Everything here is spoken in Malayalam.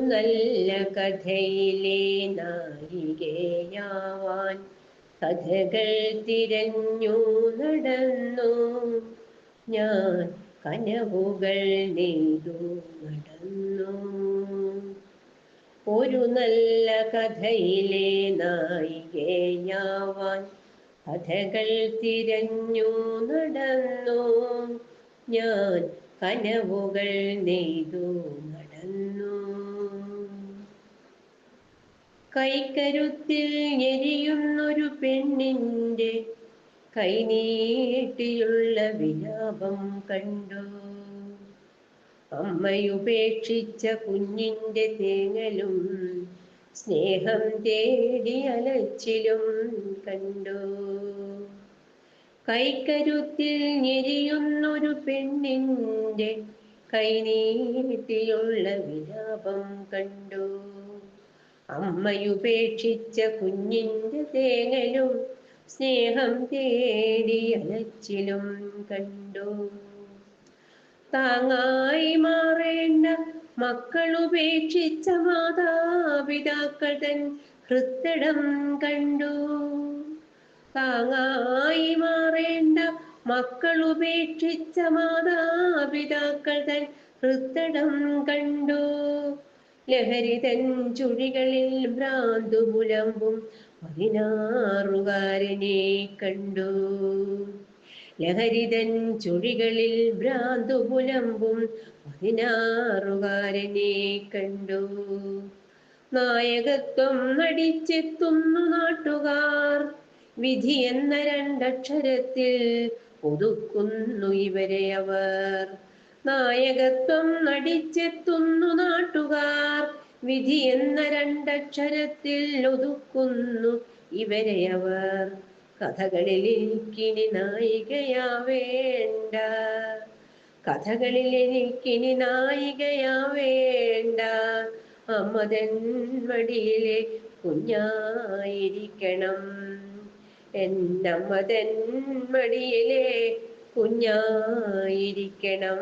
നല്ല കഥയിലെ നായികയാവാൻ കഥകൾ തിരഞ്ഞു നടന്നു. ഞാൻ കനവുകൾ നെയ്തു നടന്നു. ഒരു നല്ല കഥയിലെ നായികയാവാൻ കഥകൾ തിരഞ്ഞു നടന്നു. ഞാൻ കനവുകൾ നെയ്തു നടന്നു. കൈക്കരുത്തിൽ ഞെരിയുന്നൊരു പെണ്ണിന്റെ കൈനീട്ടിയുള്ള വിലാപം കണ്ടു. അമ്മയുപേക്ഷിച്ച കുഞ്ഞിന്റെ തേങ്ങലും സ്നേഹം തേടി അലച്ചിലും കണ്ടു. കൈക്കരുത്തിൽ ഞെരിയുന്നൊരു പെണ്ണിന്റെ കൈനീട്ടിയുള്ള വിലാപം കണ്ടു. അമ്മയുപേക്ഷിച്ച കുഞ്ഞിന്റെ തേങ്ങലും സ്നേഹം തേടി അലച്ചിലും കണ്ടു. താങ്ങായി മാറേണ്ട മക്കളുപേക്ഷിച്ച മാതാപിതാക്കൾ തൻ ഹൃത്തടം കണ്ടു. താങ്ങായി മാറേണ്ട മക്കളുപേക്ഷിച്ച മാതാപിതാക്കൾ തൻ ഹൃത്തടം കണ്ടു. ലഹരി തൻ ചുഴികളിൽ ഭ്രാന്തു പുലമ്പും പതിനാറുകാരനെ കണ്ടു. ലഹരിതൻ ചുഴികളിൽ ഭ്രാന്തു പുലമ്പും പതിനാറുകാരനെ കണ്ടു. നായകത്വം നടിച്ചെത്തുന്നു നാട്ടുകാർ. വിധി എന്ന രണ്ടക്ഷരത്തിൽ ഒതുക്കുന്നു ഇവരെ അവർ. നായകത്വം നടിച്ചെത്തുന്നു നാട്ടുകാർ. വിധി എന്ന രണ്ടക്ഷരത്തിൽ ഒതുക്കുന്നു ഇവരെ അവർ. കഥകളിൽ എനിക്കിനി നായികയാവേണ്ട കഥകളിൽ എനിക്കിനി നായികയാവേണ്ട അമ്മതൻ മടിയിലെ കുഞ്ഞായിരിക്കണം. എന്നമ്മതൻ മടിയിലെ കുഞ്ഞായിരിക്കണം.